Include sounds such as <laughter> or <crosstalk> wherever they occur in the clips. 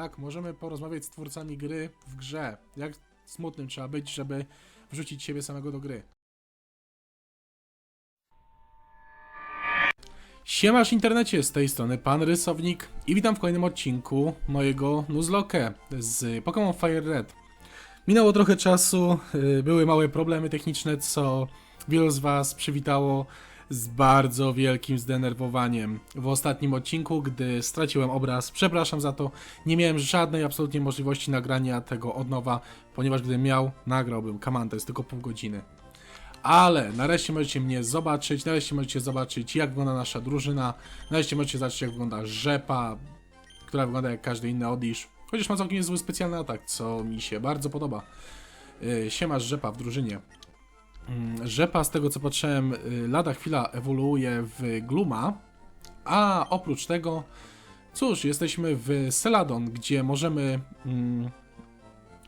Tak, możemy porozmawiać z twórcami gry w grze. Jak smutnym trzeba być, żeby wrzucić siebie samego do gry. Siemasz internecie, z tej strony Pan Rysownik i witam w kolejnym odcinku mojego Nuzlocke z Pokémon Fire Red. Minęło trochę czasu, y, były małe problemy techniczne, co wielu z Was przywitało z bardzo wielkim zdenerwowaniem. W ostatnim odcinku, gdy straciłem obraz, przepraszam za to, nie miałem żadnej absolutnie możliwości nagrania tego od nowa, ponieważ gdybym miał, nagrałbym. Kaman, to jest tylko pół godziny. Ale nareszcie możecie mnie zobaczyć, nareszcie możecie zobaczyć jak wygląda nasza drużyna, nareszcie możecie zobaczyć jak wygląda rzepa, która wygląda jak każdy inny Odisz, chociaż ma całkiem niezły specjalny atak, co mi się bardzo podoba. Yy, Siema rzepa w drużynie. Mm, Rzepa, z tego co patrzyłem, yy, lada chwila ewoluuje w Gluma, a oprócz tego, cóż, jesteśmy w Celadon, gdzie możemy mm,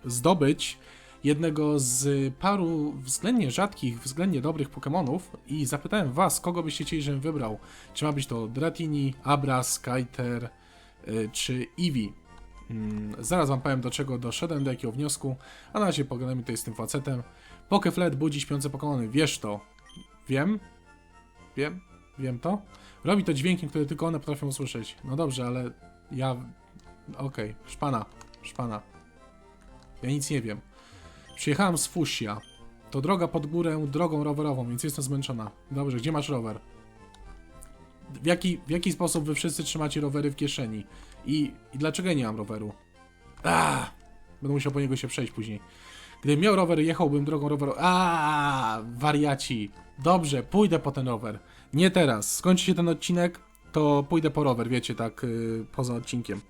zdobyć jednego z paru względnie rzadkich, względnie dobrych Pokémonów i zapytałem was, kogo byście chcieli, żebym wybrał. Czy ma być to Dratini, Abra, Skyter y, czy Eevee. Mm, zaraz wam powiem do czego doszedłem, do jakiego wniosku, a na razie pogadajmy tutaj z tym facetem. Pokeflet budzi śpiące Pokémony, wiesz to. Wiem? Wiem? Wiem to? Robi to dźwiękiem, który tylko one potrafią usłyszeć. No dobrze, ale ja... Okej, szpana, szpana. Ja nic nie wiem. Przyjechałem z Fusia. To droga pod górę drogą rowerową, więc jestem zmęczona. Dobrze, gdzie masz rower? W jaki, w jaki sposób wy wszyscy trzymacie rowery w kieszeni? I, i dlaczego ja nie mam roweru? Ah, będę musiał po niego się przejść później. Gdybym miał rower, jechałbym drogą rowerową. A, wariaci. Dobrze, pójdę po ten rower. Nie teraz. Skończy się ten odcinek, to pójdę po rower, wiecie, tak yy, poza odcinkiem.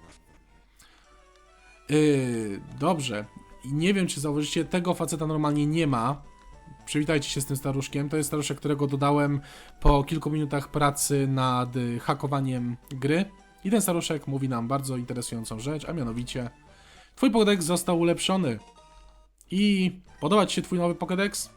Yy, dobrze. I nie wiem, czy zauważycie, tego faceta normalnie nie ma. Przywitajcie się z tym staruszkiem. To jest staruszek, którego dodałem po kilku minutach pracy nad y, hakowaniem gry. I ten staruszek mówi nam bardzo interesującą rzecz, a mianowicie Twój Pokédex został ulepszony. I podoba Ci się Twój nowy Pokédex?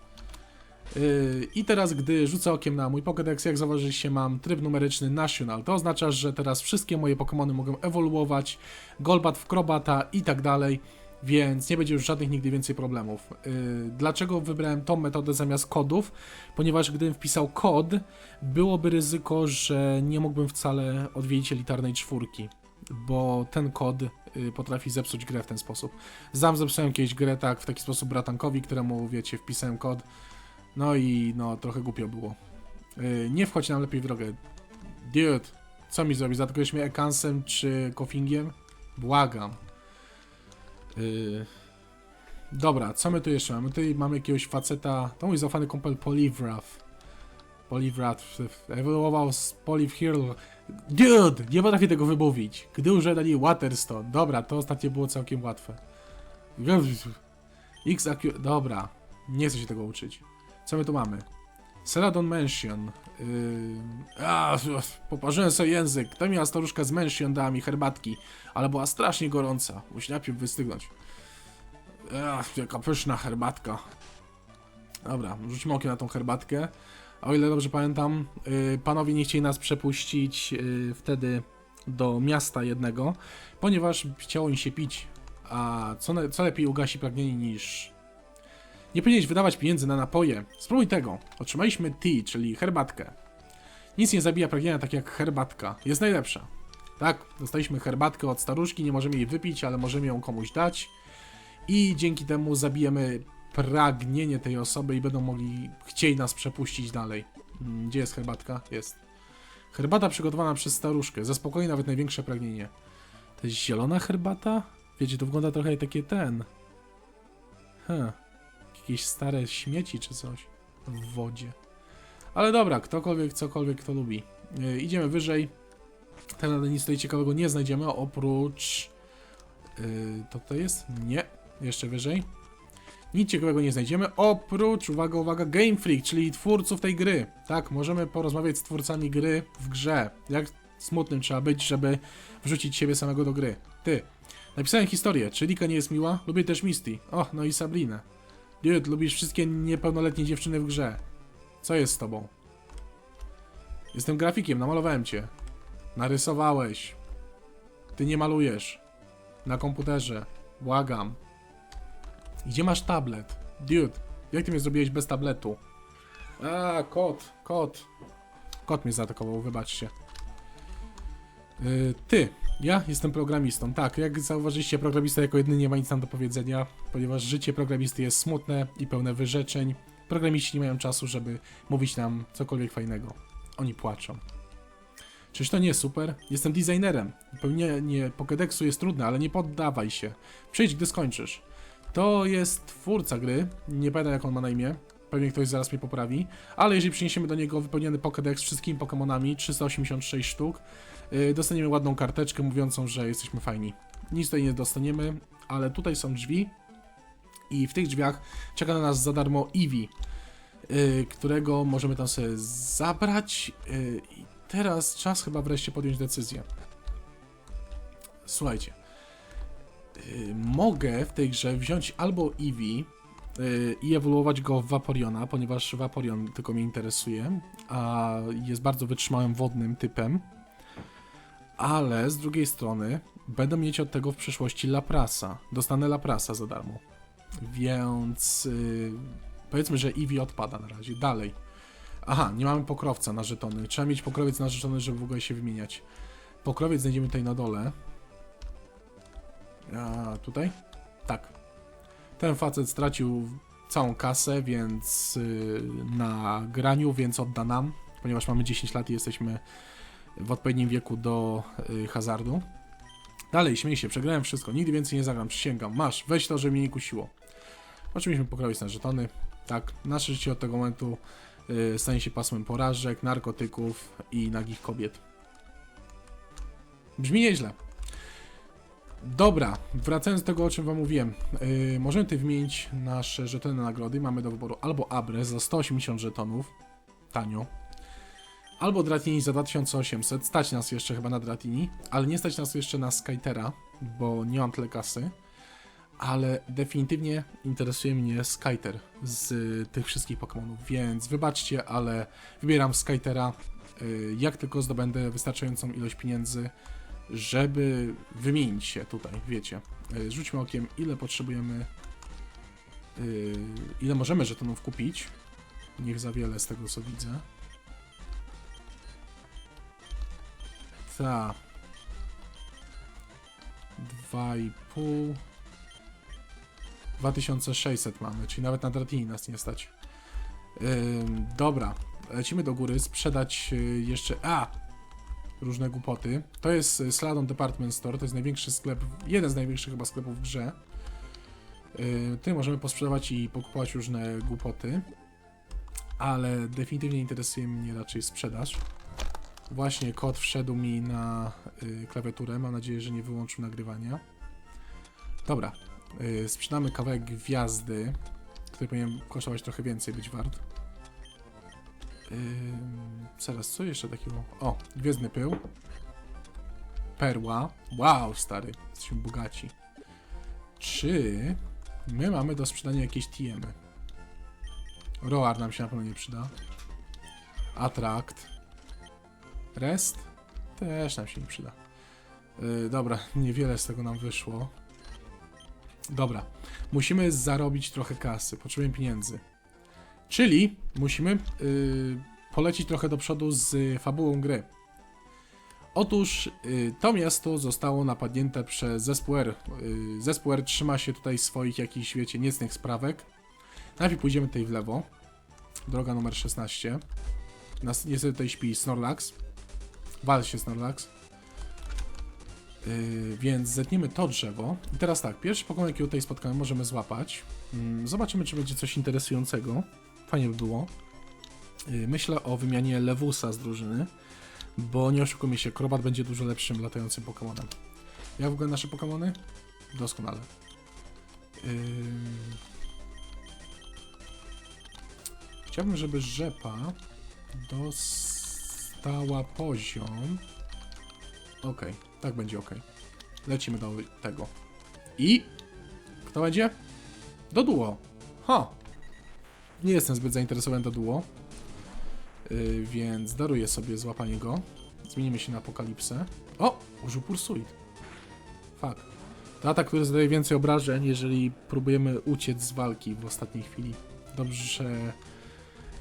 Yy, I teraz, gdy rzucę okiem na mój Pokédex, jak zauważyliście, mam tryb numeryczny National. To oznacza, że teraz wszystkie moje Pokémony mogą ewoluować, Golbat w Krobata i tak dalej, więc nie będzie już żadnych nigdy więcej problemów. Yy, dlaczego wybrałem tą metodę zamiast kodów? Ponieważ gdybym wpisał kod, byłoby ryzyko, że nie mógłbym wcale odwiedzić elitarnej czwórki, bo ten kod yy, potrafi zepsuć grę w ten sposób. Sam zepsułem kiedyś grę tak w taki sposób bratankowi, któremu, wiecie, wpisałem kod, no i no, trochę głupio było. Yy, nie wchodź nam lepiej w drogę. Dude, co mi zrobić? Zaatakujesz mnie Ekansem czy Kofingiem? Błagam. Yy... Dobra, co my tu jeszcze mamy? Tutaj mamy jakiegoś faceta, to mój zaufany kumpel Polivrath. Polivrath ewoluował z Poliv Hurl. Dude, nie potrafię tego wymówić. Gdy użyli Waterstone. Dobra, to ostatnio było całkiem łatwe. X Dobra, nie chcę się tego uczyć. Co my tu mamy? Celadon Mansion. Yy... A, poparzyłem sobie język. Ta miała staruszka z Mansion dała mi herbatki, ale była strasznie gorąca. Musi najpierw wystygnąć. Ach, jaka pyszna herbatka. Dobra, rzucimy okiem na tą herbatkę. O ile dobrze pamiętam, yy, panowie nie chcieli nas przepuścić yy, wtedy do miasta jednego, ponieważ chciało im się pić. A co, co lepiej ugasi pragnienie niż nie powinieneś wydawać pieniędzy na napoje. Spróbuj tego. Otrzymaliśmy tea, czyli herbatkę. Nic nie zabija pragnienia tak jak herbatka. Jest najlepsza. Tak, dostaliśmy herbatkę od staruszki, nie możemy jej wypić, ale możemy ją komuś dać. I dzięki temu zabijemy pragnienie tej osoby i będą mogli chcieli nas przepuścić dalej. Mm, Gdzie jest herbatka? Jest. Herbata przygotowana przez staruszkę. Zaspokoi nawet największe pragnienie. To jest zielona herbata? Wiecie, to wygląda trochę jak takie ten. Huh jakieś stare śmieci czy coś w wodzie. Ale dobra, ktokolwiek, cokolwiek kto lubi. Yy, idziemy wyżej. Naprawdę nic tutaj ciekawego nie znajdziemy, oprócz... Yy, to to jest? Nie. Jeszcze wyżej. Nic ciekawego nie znajdziemy, oprócz, uwaga, uwaga, Game Freak, czyli twórców tej gry. Tak, możemy porozmawiać z twórcami gry w grze. Jak smutnym trzeba być, żeby wrzucić siebie samego do gry. Ty. Napisałem historię, czy Lika nie jest miła? Lubię też Misty. O, no i Sabrinę. Dude, lubisz wszystkie niepełnoletnie dziewczyny w grze. Co jest z tobą? Jestem grafikiem, namalowałem cię. Narysowałeś. Ty nie malujesz. Na komputerze. Błagam. Gdzie masz tablet? Dude, jak ty mnie zrobiłeś bez tabletu? A, kot, kot. Kot mnie zaatakował, wybaczcie. Yy, ty, ja jestem programistą. Tak, jak zauważyliście, programista jako jedyny nie ma nic nam do powiedzenia, ponieważ życie programisty jest smutne i pełne wyrzeczeń. Programiści nie mają czasu, żeby mówić nam cokolwiek fajnego. Oni płaczą. Czyż to nie super? Jestem designerem. Pełnienie Pokédexu jest trudne, ale nie poddawaj się. Przyjdź, gdy skończysz. To jest twórca gry. Nie pamiętam, jak on ma na imię. Pewnie ktoś zaraz mnie poprawi. Ale jeżeli przyniesiemy do niego wypełniony Pokédex z wszystkimi Pokémonami, 386 sztuk, yy, dostaniemy ładną karteczkę mówiącą, że jesteśmy fajni. Nic tutaj nie dostaniemy, ale tutaj są drzwi. I w tych drzwiach czeka na nas za darmo Eevee, yy, którego możemy tam sobie zabrać. Yy, I teraz czas chyba wreszcie podjąć decyzję. Słuchajcie. Yy, mogę w tej grze wziąć albo Eevee yy, i ewoluować go w Vaporeona, ponieważ Vaporeon tylko mnie interesuje, a jest bardzo wytrzymałym wodnym typem. Ale z drugiej strony będę mieć od tego w przyszłości Laprasa. Dostanę Laprasa za darmo. Więc yy, powiedzmy, że Eevee odpada na razie. Dalej. Aha, nie mamy pokrowca na żetony. Trzeba mieć pokrowiec na żetony, żeby w ogóle się wymieniać. Pokrowiec znajdziemy tutaj na dole. A tutaj? Tak. Ten facet stracił całą kasę, więc yy, na graniu, więc odda nam, ponieważ mamy 10 lat i jesteśmy w odpowiednim wieku do yy, hazardu. Dalej, śmiej się, przegrałem wszystko, nigdy więcej nie zagram, przysięgam. Masz, weź to, żeby mnie nie kusiło. Oczywiście pokrowiec na żetony. Tak, nasze życie od tego momentu yy, stanie się pasmem porażek, narkotyków i nagich kobiet. Brzmi nieźle. Dobra, wracając do tego, o czym wam mówiłem. Yy, możemy tutaj wymienić nasze żetony na nagrody. Mamy do wyboru albo Abre za 180 żetonów, tanio, albo Dratini za 2800. Stać nas jeszcze chyba na Dratini, ale nie stać nas jeszcze na Skytera, bo nie mam tyle kasy. Ale definitywnie interesuje mnie Skyter z tych wszystkich Pokémonów, więc wybaczcie, ale wybieram Skytera. Yy, jak tylko zdobędę wystarczającą ilość pieniędzy, żeby wymienić się tutaj, wiecie. Y, Rzućmy okiem, ile potrzebujemy, yy, ile możemy żetonów kupić. Niech za wiele z tego, co widzę. Ta. 2,5. 2600 mamy, czyli nawet na Dratini nas nie stać. Ym, dobra, lecimy do góry, sprzedać jeszcze... A! Różne głupoty. To jest y, Sladon Department Store, to jest największy sklep, jeden z największych chyba sklepów w grze. Yy, Tutaj możemy posprzedawać i pokupować różne głupoty, ale definitywnie interesuje mnie raczej sprzedaż. Właśnie kod wszedł mi na y, klawiaturę, mam nadzieję, że nie wyłączył nagrywania. Dobra, y, sprzedamy kawałek gwiazdy, który powinien kosztować trochę więcej, być wart. Ym, zaraz, co jeszcze takiego? O, gwiezdny pył. Perła. Wow, stary, jesteśmy bogaci. Czy my mamy do sprzedania jakieś TM-y? Roar nam się na pewno nie przyda. Attract. Rest? Też nam się nie przyda. Yy, dobra, niewiele z tego nam wyszło. Dobra, musimy zarobić trochę kasy, potrzebujemy pieniędzy. Czyli musimy yy, polecić trochę do przodu z fabułą gry. Otóż yy, to miasto zostało napadnięte przez zespół R. Yy, zespół R trzyma się tutaj swoich jakichś, wiecie, niecnych sprawek. Najpierw pójdziemy tutaj w lewo. Droga numer 16. Nas, niestety tutaj śpi Snorlax. Wal się Snorlax. Yy, więc zetniemy to drzewo. I teraz tak, pierwszy Pokémon, jaki tutaj spotkamy, możemy złapać. Yy, zobaczymy, czy będzie coś interesującego. Fajnie by było. Yy, myślę o wymianie Lewusa z drużyny, bo nie oszukujmy się, Krobat będzie dużo lepszym latającym Pokémonem. Jak wyglądają nasze Pokémony? Doskonale. Yy... Chciałbym, żeby rzepa dostała poziom. Okej, tak będzie ok. Lecimy do tego. I kto będzie? Do duo. Ha! Nie jestem zbyt zainteresowany do duo. Yy, więc daruję sobie złapanie go. Zmienimy się na apokalipsę. O! Użył Pursuit. Fuck. To atak, który zadaje więcej obrażeń, jeżeli próbujemy uciec z walki w ostatniej chwili. Dobrze, że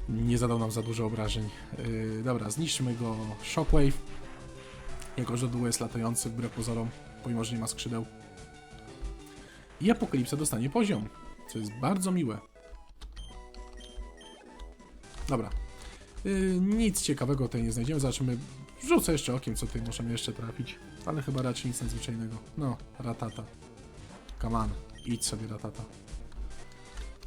nie zadał nam za dużo obrażeń. Yy, dobra, zniszczymy go Shockwave. Jego żadło jest latający wbrew pozorom, pomimo że nie ma skrzydeł. I Apokalipsa dostanie poziom, co jest bardzo miłe. Dobra. Yy, nic ciekawego tutaj nie znajdziemy. Zobaczymy. Rzucę jeszcze okiem, co tutaj możemy jeszcze trafić. Ale chyba raczej nic nadzwyczajnego. No, ratata. Come on. Idź sobie ratata.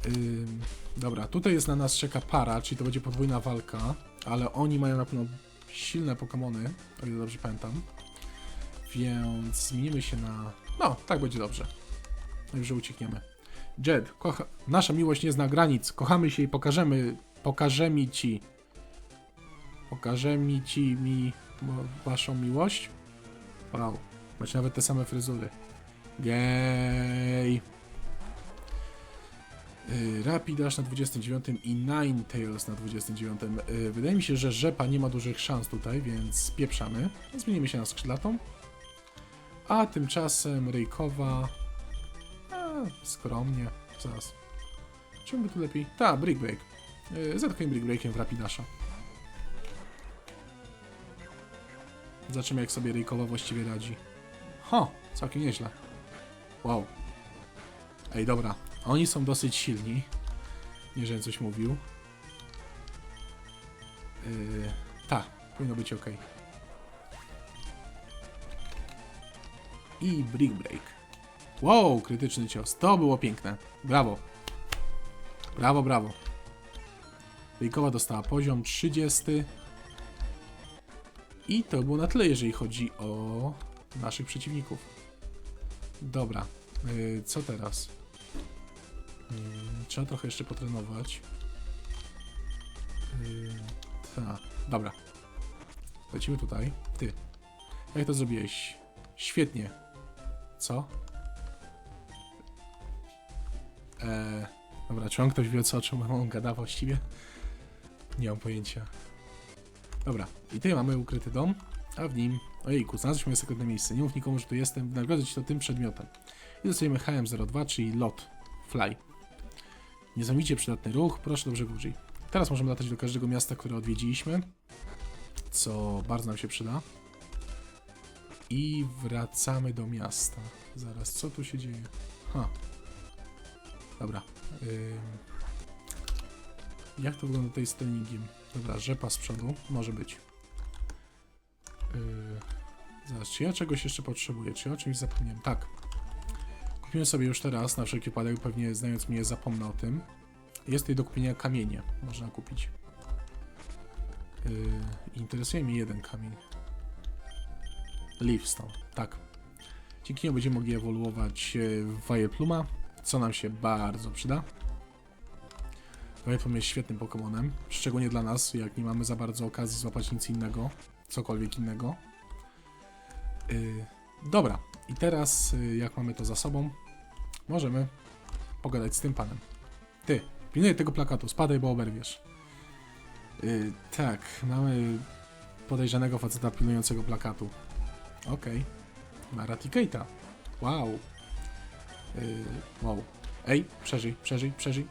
Ym, dobra, tutaj jest na nas czeka para, czyli to będzie podwójna walka, ale oni mają na pewno silne Pokémony, o ile dobrze pamiętam. Więc zmienimy się na... No, tak będzie dobrze. Najwyżej uciekniemy. Jed, kocha... nasza miłość nie zna granic. Kochamy się i pokażemy... Pokażemy ci... Pokażemy ci mi waszą miłość? Wow. Macie nawet te same fryzury. Gej. Yy, Rapidash na 29 i Ninetales na 29. Yy, wydaje mi się, że Rzepa nie ma dużych szans tutaj, więc spieprzamy. Zmienimy się na skrzydlatą. A tymczasem Rejkowa... A, skromnie. Zaraz. Czemu by tu lepiej? Ta, Brick Break. Yy, Zetknę Brick Breakiem w Rapidasha. Zobaczymy jak sobie Rejkowa właściwie radzi. Ho, całkiem nieźle. Wow. Ej, dobra. Oni są dosyć silni. Nie, żebym coś mówił. Yy, tak, powinno być ok. I Brick Break. Wow, krytyczny cios. To było piękne. Brawo. Brawo, brawo. Rejkowa dostała poziom 30. I to było na tyle, jeżeli chodzi o naszych przeciwników. Dobra, yy, co teraz? Yy, trzeba trochę jeszcze potrenować. Yy, ta, dobra. Lecimy tutaj. Ty. Jak to zrobiłeś? Świetnie. Co? Eee, dobra, czy on ktoś wie, co, o czym on gada właściwie? Nie mam pojęcia. Dobra, i tutaj mamy ukryty dom, a w nim... Ojejku, znalazłyśmy sekretne miejsce. Nie mów nikomu, że tu jestem, wynagrodzę ci to tym przedmiotem. I dostajemy HM02, czyli lot. Fly. Niesamowicie przydatny ruch, proszę dobrze użyj. Teraz możemy latać do każdego miasta, które odwiedziliśmy, co bardzo nam się przyda. I wracamy do miasta. Zaraz, co tu się dzieje? Ha. Dobra. Jak to wygląda tutaj z treningiem? Dobra, rzepa z przodu. Może być. Yy. Zaraz, czy ja czegoś jeszcze potrzebuję? Czy ja o czymś zapomniałem? Tak. Kupiłem sobie już teraz, na wszelki wypadek, pewnie znając mnie zapomnę o tym. Jest tutaj do kupienia kamienie, można kupić. Yy, interesuje mnie jeden kamień. Leafstone, tak. Dzięki niemu będziemy mogli ewoluować e, w Vileplume'a, co nam się bardzo przyda. Vileplume jest świetnym Pokémonem, szczególnie dla nas, jak nie mamy za bardzo okazji złapać nic innego, cokolwiek innego. Yy, dobra, i teraz, y, jak mamy to za sobą, możemy pogadać z tym panem. Ty, pilnuję tego plakatu, spadaj, bo oberwiesz. Yy, tak, mamy podejrzanego faceta pilnującego plakatu. Okej. Ma Raticata. Wow. Yy, wow. Ej, przeżyj, przeżyj, przeżyj.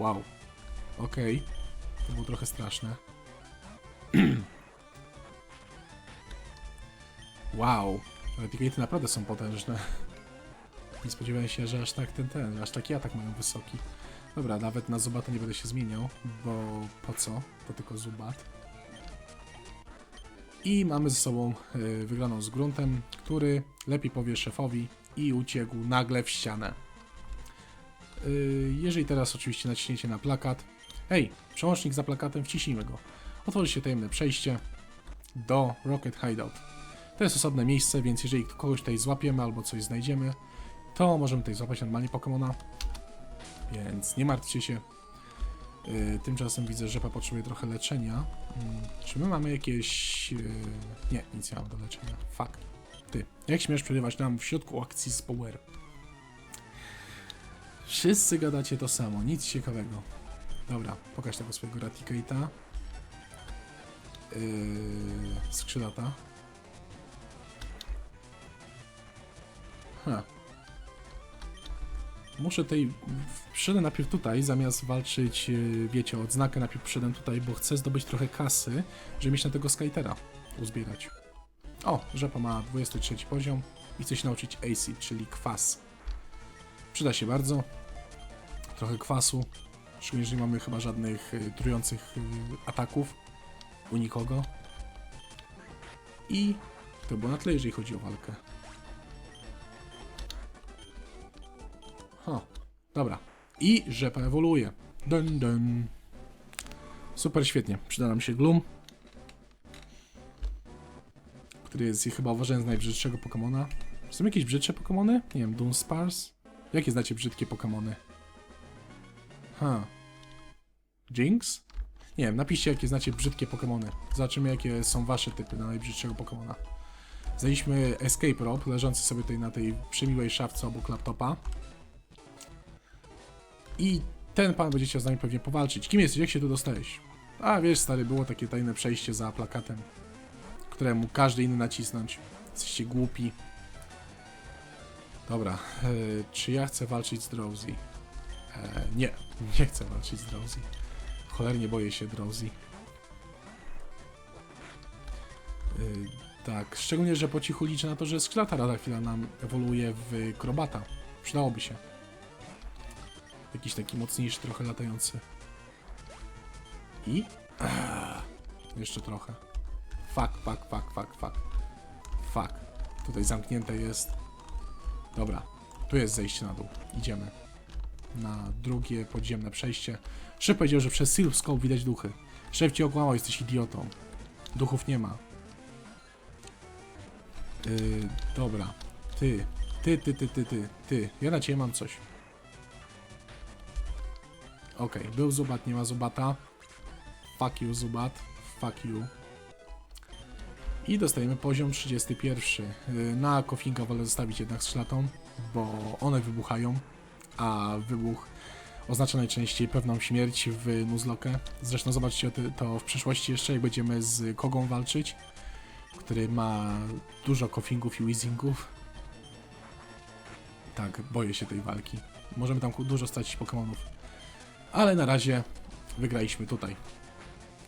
Wow. Okej. To było trochę straszne. <clears throat> Wow. Raticaty naprawdę są potężne. <laughs> Nie spodziewałem się, że aż tak ten, ten, aż taki atak mają wysoki. Dobra, nawet na Zubata nie będę się zmieniał, bo po co? To tylko Zubat. I mamy ze sobą y, wygraną z gruntem, który lepiej powie szefowi i uciekł nagle w ścianę. Y, jeżeli teraz oczywiście naciśniecie na plakat, hej, przełącznik za plakatem, wciśnijmy go. Otworzy się tajemne przejście do Rocket Hideout. To jest osobne miejsce, więc jeżeli kogoś tutaj złapiemy albo coś znajdziemy, to możemy tutaj złapać normalnie Pokemona. Więc nie martwcie się. Yy, tymczasem widzę, że Rzepa potrzebuje trochę leczenia. Mm, czy my mamy jakieś... Yy... Nie, nic nie mam do leczenia. Fuck. Ty, jak śmiesz przerywać nam w środku akcji z Power? Wszyscy gadacie to samo, nic ciekawego. Dobra, pokaż tego swojego Raticate'a. Yy, skrzydlata. Ha. Muszę tej... Przyszedłem najpierw tutaj, zamiast walczyć, yy, wiecie, o odznakę, najpierw przyszedłem tutaj, bo chcę zdobyć trochę kasy, żeby mieć na tego Skytera uzbierać. O, rzepa ma 23 poziom i chce się nauczyć acid, czyli kwas. Przyda się bardzo. Trochę kwasu. Szczególnie, że nie mamy chyba żadnych y, trujących y, ataków. U nikogo. I to było na tyle, jeżeli chodzi o walkę. Ha, dobra. I rzepa ewoluuje. Dun, dun. Super, świetnie. Przyda nam się Gloom. Który jest chyba uważany za najbrzydszego Pokemona. Są jakieś brzydsze Pokemony? Nie wiem, Dunsparce? Jakie znacie brzydkie Pokemony? Ha. Jinx? Nie wiem, napiszcie jakie znacie brzydkie Pokemony. Zobaczymy jakie są wasze typy na najbrzydszego Pokemona. Znaleźliśmy Escape Rope, leżący sobie tutaj na tej przemiłej szafce obok laptopa. I ten pan będzie chciał z nami pewnie powalczyć. Kim jesteś? Jak się tu dostałeś? A wiesz, stary, było takie tajne przejście za plakatem, które mógł każdy inny nacisnąć. Jesteście głupi. Dobra, e, czy ja chcę walczyć z Drowsy? E, nie, nie chcę walczyć z Drowsy. Cholernie boję się Drowsy. E, tak, szczególnie, że po cichu liczę na to, że skrzata rada chwila nam ewoluuje w krobata. Przydałoby się. Jakiś taki mocniejszy, trochę latający. I? Ah, jeszcze trochę. Fuck, fuck, fuck, fuck, fuck. Fuck. Tutaj zamknięte jest. Dobra, tu jest zejście na dół. Idziemy. Na drugie podziemne przejście. Szef powiedział, że przez Silp Scope widać duchy. Szef cię okłamał, jesteś idiotą. Duchów nie ma. Yy, dobra. Ty. Ty, ty, ty, ty, ty, ty. Ja na ciebie mam coś. Okej, był Zubat, nie ma Zubata. Fuck you, Zubat. Fuck you. I dostajemy poziom 31. Yy, Na kofinka wolę zostawić jednak z szlatą, bo one wybuchają, a wybuch oznacza najczęściej pewną śmierć w Nuzlocke. Zresztą zobaczcie to- w przyszłości jeszcze, jak będziemy z Kogą walczyć, który ma dużo kofingów i wheezingów. Tak, boję się tej walki. Możemy tam dużo stracić Pokemonów. Ale na razie wygraliśmy tutaj.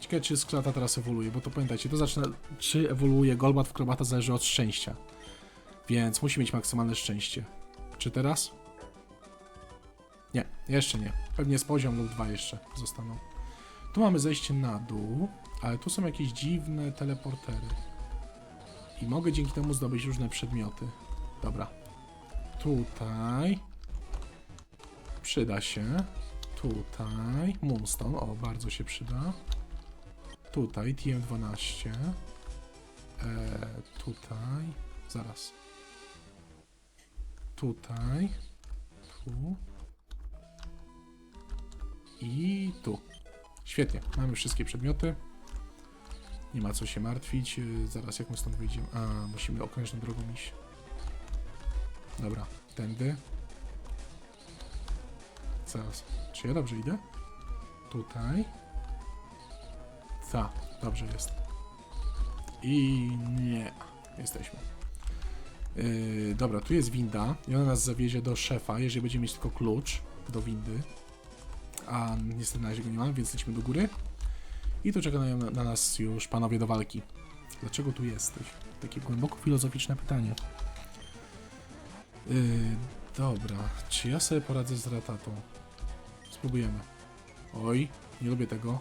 Ciekawe, czy Sklata teraz ewoluuje, bo to pamiętajcie, to zaczyna, czy ewoluuje Golbat w Krobata zależy od szczęścia. Więc musi mieć maksymalne szczęście. Czy teraz? Nie, jeszcze nie. Pewnie z poziom lub dwa jeszcze zostaną. Tu mamy zejście na dół, ale tu są jakieś dziwne teleportery. I mogę dzięki temu zdobyć różne przedmioty. Dobra. Tutaj. Przyda się. Tutaj. Moonstone, o, bardzo się przyda. Tutaj, TM12. E, tutaj. Zaraz. Tutaj. Tu. I tu. Świetnie, mamy wszystkie przedmioty. Nie ma co się martwić. Yy, Zaraz jak my stąd wyjdziemy. A, musimy okrężną drogą iść. Dobra, tędy. Zaraz. Czy ja dobrze idę? Tutaj. Ta, dobrze jest. I nie. Jesteśmy. Yy, dobra, tu jest winda i ona nas zawiezie do szefa, jeżeli będziemy mieć tylko klucz do windy. A niestety na razie go nie mamy, więc lecimy do góry. I tu czekają na, na nas już panowie do walki. Dlaczego tu jesteś? Takie głęboko filozoficzne pytanie. Yy, dobra, czy ja sobie poradzę z ratatą? Spróbujemy. Oj, nie lubię tego.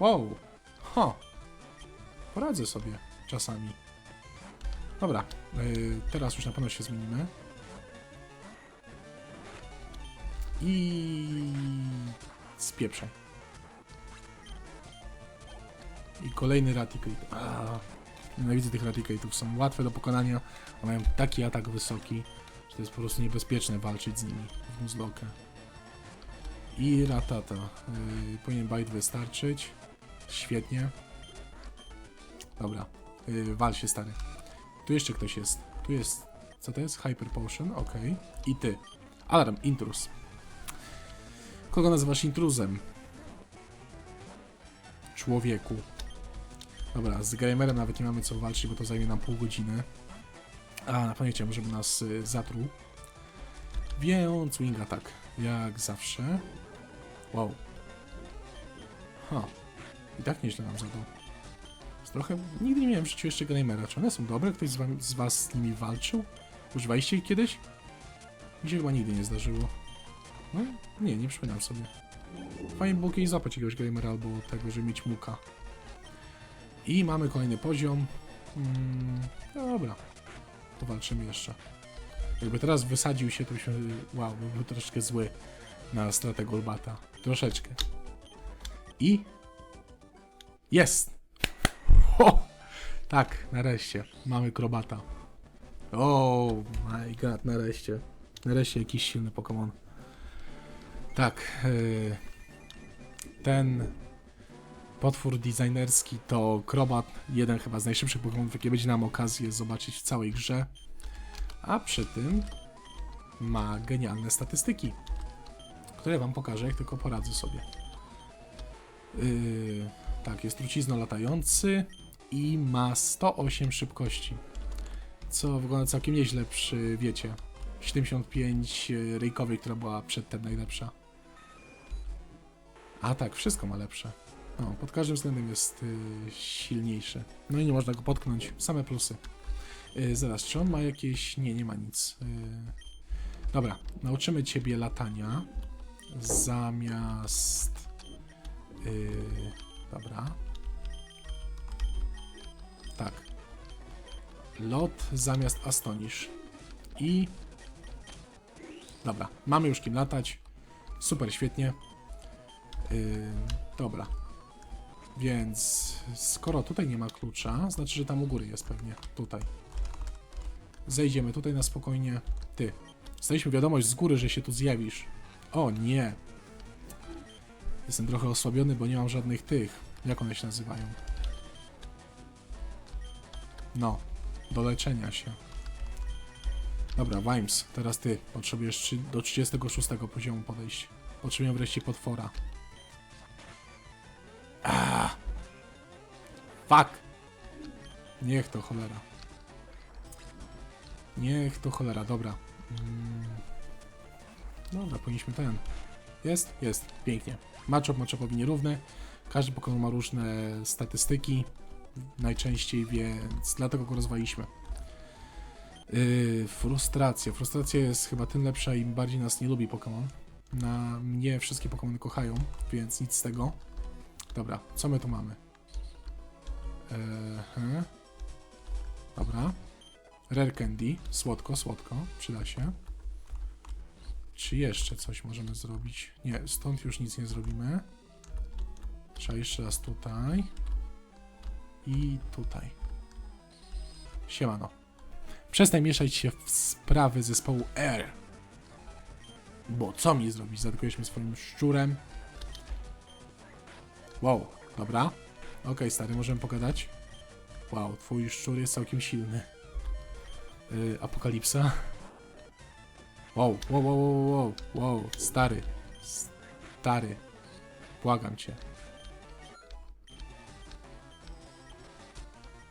Wow! Ha! Poradzę sobie czasami. Dobra, yy, teraz już na pewno się zmienimy. I spieprzaj. I kolejny Raticate. A, Nienawidzę tych Raticate'ów. Są łatwe do pokonania, a mają taki atak wysoki, że to jest po prostu niebezpieczne walczyć z nimi w Nuzlocke. I Ratata. Yy, powinien bite wystarczyć. Świetnie. Dobra. Yy, wal się stary. Tu jeszcze ktoś jest. Tu jest. Co to jest? Hyper Potion. Ok. I ty. Alarm. Intrus. Kogo nazywasz intruzem? Człowieku. Dobra, z Gamerem nawet nie mamy co walczyć, bo to zajmie nam pół godziny. A, na pewno chciałem, żeby nas y, zatruł. Więc wing attack, jak zawsze. Wow. Ha. I tak nieźle nam zadał. Trochę... Nigdy nie miałem w życiu jeszcze Grimera. Czy one są dobre? Ktoś z, wami, z was z nimi walczył? Używaliście ich kiedyś? Mi się chyba nigdy nie zdarzyło. No, nie, nie przypominam sobie. Fajnie było kiedyś złapać jakiegoś Grimera albo tego, żeby mieć muka. I mamy kolejny poziom. Mm, dobra. To walczymy jeszcze. Jakby teraz wysadził się, to byśmy... Wow, by był troszeczkę zły na stratę Golbata. Troszeczkę. I... Jest! Ho! Tak, nareszcie. Mamy Krobata. Oh my god, nareszcie. Nareszcie jakiś silny Pokémon. Tak. Yy, ten potwór designerski to Krobat, jeden chyba z najszybszych Pokémonów, jakie będzie nam okazję zobaczyć w całej grze. A przy tym ma genialne statystyki, które wam pokażę, jak tylko poradzę sobie. Yy, tak, jest trucizno latający i ma 108 szybkości, co wygląda całkiem nieźle przy, wiecie, 75 rejkowej, która była przedtem najlepsza. A tak, wszystko ma lepsze. No, pod każdym względem jest y, silniejszy. No i nie można go potknąć. Same plusy. Y, zaraz, czy on ma jakieś... Nie, nie ma nic. Y, dobra, nauczymy ciebie latania. Zamiast... Y, dobra. Tak. Lot zamiast Astonish. I... Dobra, mamy już kim latać. Super, świetnie. Yy, dobra. Więc skoro tutaj nie ma klucza, znaczy, że tam u góry jest pewnie. Tutaj. Zejdziemy tutaj na spokojnie. Ty. Dostaliśmy wiadomość z góry, że się tu zjawisz. O nie. Jestem trochę osłabiony, bo nie mam żadnych tych. Jak one się nazywają? No. Do leczenia się. Dobra, Vimes, teraz ty. Potrzebujesz do 36 poziomu podejść. Potrzebuję wreszcie potwora. Ah. Fuck! Niech to cholera. Niech to cholera, dobra. Mm. Dobra, powinniśmy ten. Jest? Jest. Pięknie. Matchup matchupowi nierówny. Każdy Pokémon ma różne statystyki. Najczęściej, więc dlatego go rozwaliśmy. Yy, frustracja. Frustracja jest chyba tym lepsza, im bardziej nas nie lubi Pokémon. Na mnie wszystkie Pokémony kochają, więc nic z tego. Dobra, co my tu mamy? Eee, dobra. Rare Candy. Słodko, słodko. Przyda się. Czy jeszcze coś możemy zrobić? Nie, stąd już nic nie zrobimy. Trzeba jeszcze raz tutaj. I tutaj. Siemano. Przestań mieszać się w sprawy zespołu R. Bo co mi zrobić? Zaatakujesz mnie swoim szczurem. Wow, dobra. Okej, stary, możemy pogadać. Wow, twój szczur jest całkiem silny. Yy, apokalipsa. Wow, wow, wow, wow, wow, wow, stary. Stary. Błagam cię.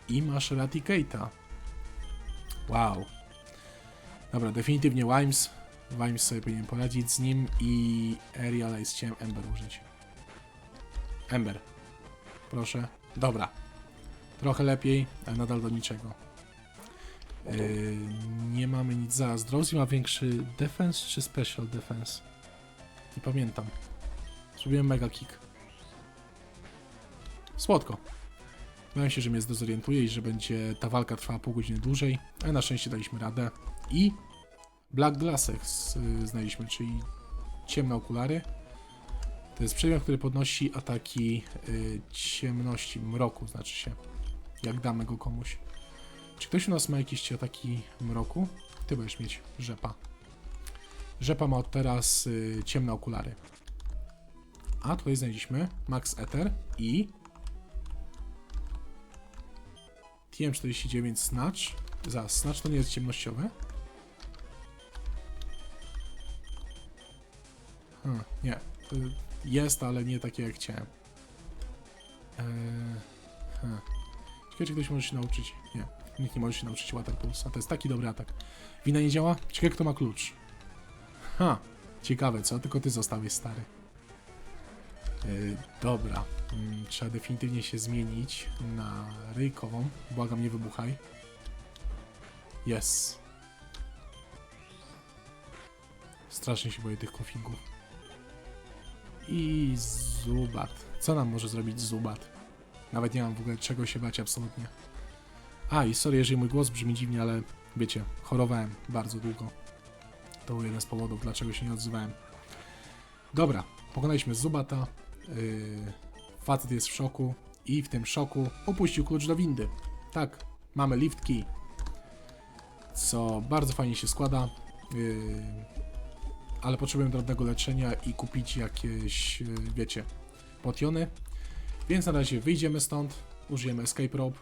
I masz Raticate'a. Wow. Dobra, definitywnie Wimes. Wimes sobie powinien poradzić z nim i Aerial Ace chciałem Ember użyć. Ember. Proszę. Dobra. Trochę lepiej, ale nadal do niczego. Yy, nie mamy nic zaraz. Drowsy ma większy defense czy special defense? Nie pamiętam. Zrobiłem mega kick. Słodko. Bałem się, że mnie zdezorientuje i że będzie ta walka trwała pół godziny dłużej, ale na szczęście daliśmy radę. I Black Glasses yy, znaleźliśmy, czyli ciemne okulary. To jest przedmiot, który podnosi ataki y, ciemności, mroku, znaczy się, jak damy go komuś. Czy ktoś u nas ma jakieś ataki mroku? Ty będziesz mieć rzepa. Rzepa ma od teraz y, ciemne okulary. A tutaj znaleźliśmy Max Ether i TM49 Snatch. Za Snatch to nie jest ciemnościowe. Hmm, nie. Jest, ale nie takie jak chciałem. Eee. Ciekawe, czy ktoś może się nauczyć. Nie. Nikt nie może się nauczyć Water Pulse, a to jest taki dobry atak. Wina nie działa? Ciekawe kto ma klucz. Ha, ciekawe co? Tylko ty zostałeś stary. Yy, dobra, mm, trzeba definitywnie się zmienić na ryjkową. Błagam, nie wybuchaj. Yes. Strasznie się boję tych kofingów. I Zubat. Co nam może zrobić Zubat? Nawet nie mam w ogóle czego się bać absolutnie. A i sorry, jeżeli mój głos brzmi dziwnie, ale wiecie, chorowałem bardzo długo. To był jeden z powodów, dlaczego się nie odzywałem. Dobra, pokonaliśmy Zubata. Yy, facet jest w szoku i w tym szoku opuścił klucz do windy. Tak, mamy lift key. Co bardzo fajnie się składa. Yy, ale potrzebujemy drobnego leczenia i kupić jakieś, yy, wiecie, potiony. Więc na razie wyjdziemy stąd, użyjemy escape rope.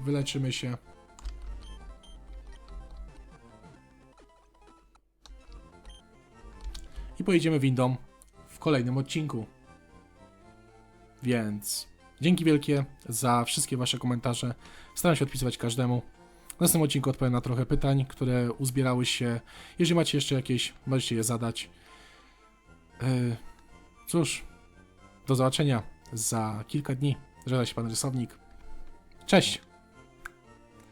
Wyleczymy się. I pojedziemy windą w kolejnym odcinku. Więc dzięki wielkie za wszystkie Wasze komentarze. Staram się odpisywać każdemu. W następnym odcinku odpowiem na trochę pytań, które uzbierały się. Jeżeli macie jeszcze jakieś, możecie je zadać. Yy, cóż, do zobaczenia za kilka dni. Żegna się Pan Rysownik. Cześć!